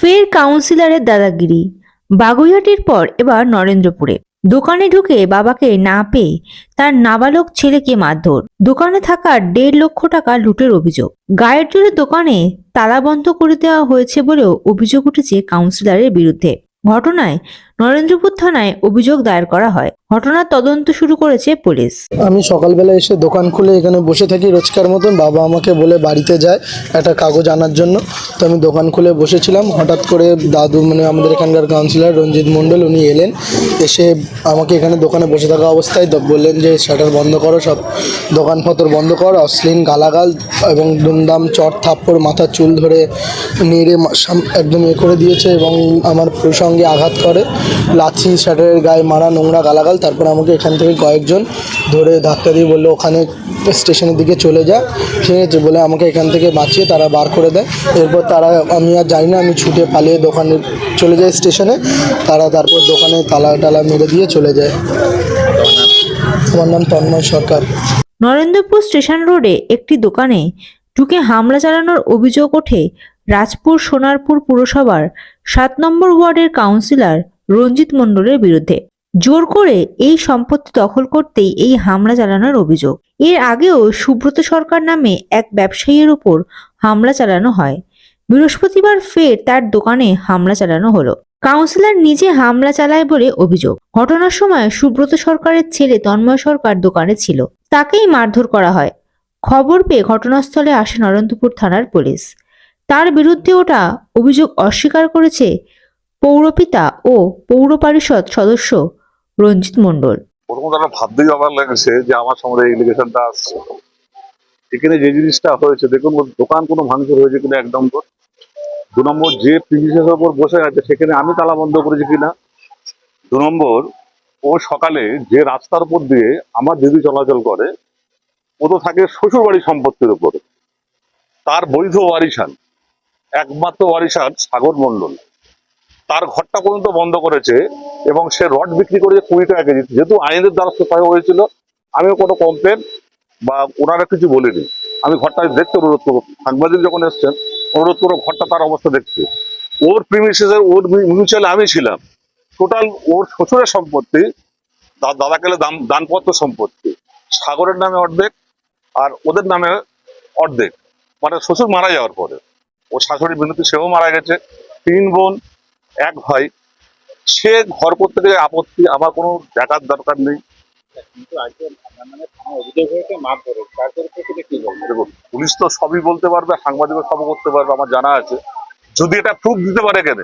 ফের কাউন্সিলরের দাদাগিরি। বাগুইহাটির পর এবার নরেন্দ্রপুরে। দোকানে ঢুকে বাবাকে না পেয়ে তার নাবালক ছেলেকে মারধর। দোকানে থাকা দেড় লক্ষ টাকা লুটের অভিযোগ। গায়ের জোরে দোকানে তালা বন্ধ করে দেওয়া হয়েছে বলেও অভিযোগ উঠেছে কাউন্সিলরের বিরুদ্ধে। ঘটনায় নরেন্দ্রপুর থানায় অভিযোগ দায়ের করা হয়। ঘটনার তদন্ত শুরু করেছে পুলিশ। আমি সকালবেলা এসে দোকান খুলে এখানে বসে থাকি রোজকার মতন। বাবা আমাকে বলে বাড়িতে যায় একটা কাগজ আনার জন্য। তো আমি দোকান খুলে বসেছিলাম। হঠাৎ করে দাদু মানে আমাদের এখানকার কাউন্সিলর রঞ্জিত মণ্ডল উনি এলেন। এসে আমাকে এখানে দোকানে বসে থাকা অবস্থায় বললেন যে, শাটার বন্ধ করো সব। দোকানপত্র বন্ধ কর। অশ্লীল গালাগাল এবং দুমদাম, চট থাপ্পড় মাথার চুল ধরে নেড়ে একদম এ করে দিয়েছে এবং আমার প্রসঙ্গে আঘাত করে। লাথি শাটারের গায়ে মারা, নোংরা, গালাগাল, তারপর আমাকে এখান থেকে কয়েকজন ধরে ধাক্কা দিয়ে বলল, ওখানে স্টেশনের দিকে চলে যা। ঠিক আছে বলে, আমাকে এখান থেকে বাঁচিয়ে তারা বার করে দেয়। এরপর তারা, আমি আর জানি না, আমি ছুটে পালিয়ে দোকানে চলে যাই স্টেশনে। তারা তারপর দোকানে তালা, টালা মেরে দিয়ে চলে যায়। আমার নাম তন্ময় সরকার। নরেন্দ্রপুর স্টেশন রোডে একটি দোকানে ঢুকে হামলা চালানোর অভিযোগ ওঠে রাজপুর সোনারপুর পুরসভার সাত নম্বর ওয়ার্ডের কাউন্সিলর রঞ্জিত মণ্ডলের বিরুদ্ধে। জোর করে এই সম্পত্তি দখল করতেই এই হামলা চালানোর অভিযোগ। এর আগেও সুব্রত সরকার নামে এক ব্যবসায়ীর উপর হামলা চালানো হয়। বৃহস্পতিবার ফের তার দোকানে হামলা চালানো হলো। কাউন্সিলর নিজে হামলা চালায় বলে অভিযোগ। ঘটনার সময় সুব্রত সরকারের ছেলে তন্ময় সরকার দোকানে ছিল। তাকেই মারধর করা হয়। খবর পেয়ে ঘটনাস্থলে আসে নরেন্দ্রপুর থানার পুলিশ। তার বিরুদ্ধে ওটা অভিযোগ অস্বীকার করেছে পৌরপিতা ও পৌর পরিষদ সদস্য রঞ্জিত মণ্ডল। প্রথমত একটা ভাবতেই অবাক লাগছে যে আমার সামনে এই লিগেশনটা আসছে। এখানে যে জিনিসটা হয়েছে, দেখুন, দোকান কোনো ভাঙচুর হয়েছে কিনা এক নম্বর। দু নম্বর, যে প্রিমিসের ওপর বসে আছে, সেখানে আমি তালা বন্ধ করেছি কিনা? দু নম্বর, ও সকালে যে রাস্তার উপর দিয়ে আমার দিদি চলাচল করে, ও তো থাকে শ্বশুর বাড়ির সম্পত্তির উপরে। তার বৈধ ওয়ারিশান, একমাত্র ওয়ারিশান সাগর মণ্ডল। তার ঘরটা পর্যন্ত বন্ধ করেছে এবং সে রড বিক্রি করেছে কুড়ি টাকা কেজি, যেহেতু আইনের দ্বারস্থ করা হয়েছিল, আমিও কোনো কমপ্লেন বা ওনারা কিছু বলিনি। আমি ঘরটা দেখতে অনুরোধ করব। সাংবাদিক যখন এসছেন, অনুরোধ করব ঘরটা তার অবস্থা দেখতে। ওর প্রিমিসেসের ওর মিউচুয়ালে আমি ছিলাম। টোটাল ওর শ্বশুরের সম্পত্তি, দা- দাদা গেলে দাম, দানপত্র সম্পত্তি, সাগরের নামে অর্ধেক আর ওদের নামে অর্ধেক। মানে শ্বশুর মারা যাওয়ার পরে ও শাশুড়ি বিনতি সেও মারা গেছে। তিন বোন এক ভাই সে ঘর করতে গেলে আপত্তি আমার কোনো দেখার দরকার নেই। দেখুন পুলিশ তো সবই বলতে পারবে সাংবাদিকও সব করতে পারবে আমার জানা আছে। যদি এটা প্রুফ দিতে পারে কেন?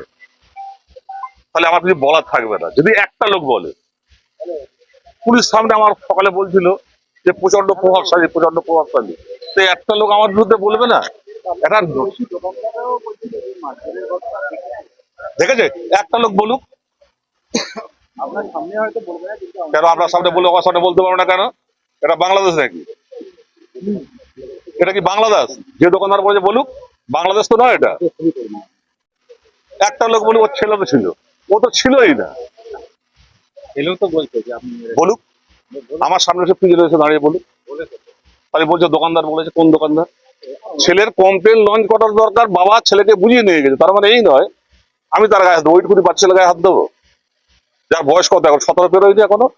তাহলে আমার কিছু বলার থাকবে না। যদি একটা লোক বলে পুলিশ সামনে আমার সকালে বলছিল যে প্রচণ্ড প্রভাবশালী প্রচণ্ড প্রভাবশালী। তো একটা লোক আমার বিরুদ্ধে বলবে না? এটা দেখেছে? একটা লোক বলুক। কেন আপনার সামনে বলে আমার সামনে বলতে পারব না কেন? এটা বাংলাদেশ নাকি? এটা কি বাংলাদেশ? যে দোকানদার বলেছে বলুক বাংলাদেশ তো নয় এটা। একটা লোক বলুক ওর ছেলে তো ছিল। ও তো ছিলই না। এলেও তো বলছে যে আপনি বলুক। আমার সামনে এসে পিছনে এসে দাঁড়িয়ে বলুক। তাহলে বলছে দোকানদার বলেছে কোন দোকানদার? ছেলের কমপ্লেন লঞ্চ করার দরকার বাবা ছেলেকে বুঝিয়ে নিয়ে গেছে। তার মানে এই নয় আমি তার গায়ে ওইট কুড়ি বাচ্চা গায়ে হাত দেবো। যার বয়স কত এখন? সতেরো পেরো হয়েছে এখনও?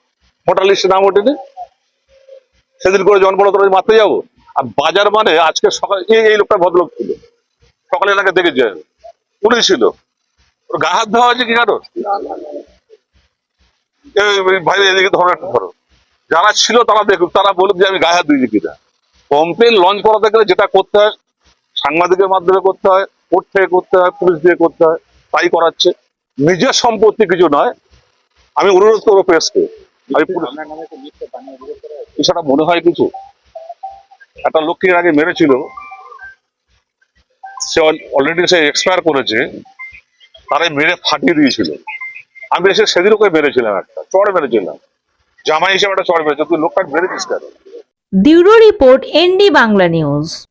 ভোটার লিস্টে নাম ওঠেনি? সেদিন করে জন বড় মারতে যাব? আর বাজার মানে আজকে সকালে এই এই লোকটা ভদ্রলোক ছিল। সকালে এলাকা দেখেছে পুলিশ ছিল। ওর গায়ে হাত দেওয়া হয়েছে কি এই ভাই, এদিকে ধরো একটু, ধরো। যারা ছিল তারা দেখুক, তারা বলুক যে আমি গায়ে হাত দিয়েছি কিনা। কমপ্লেন লঞ্চ করাতে গেলে যেটা করতে হয়, সাংবাদিকের মাধ্যমে করতে হয়, কোর্ট থেকে করতে হয়, পুলিশ দিয়ে করতে হয়। তাই করাচ্ছে। নিজের সম্পত্তি কিছু নয়। আমি অনুরোধ করব প্রেসকে। মনে হয় কিছু। একটা লোককে আগে মেরেছিল। সে অলরেডি সে এক্সপায়ার করেছে। তারাই মেরে ফাটিয়ে দিয়েছিল। আমি এসে সেদিন ওকে মেরেছিলাম একটা। চড় মেরেছিলাম। জামাই হিসেবে একটা চড় মেরেছে। তুই লোকটা মেরেছিস কেন? Bureau report ND Bangla news.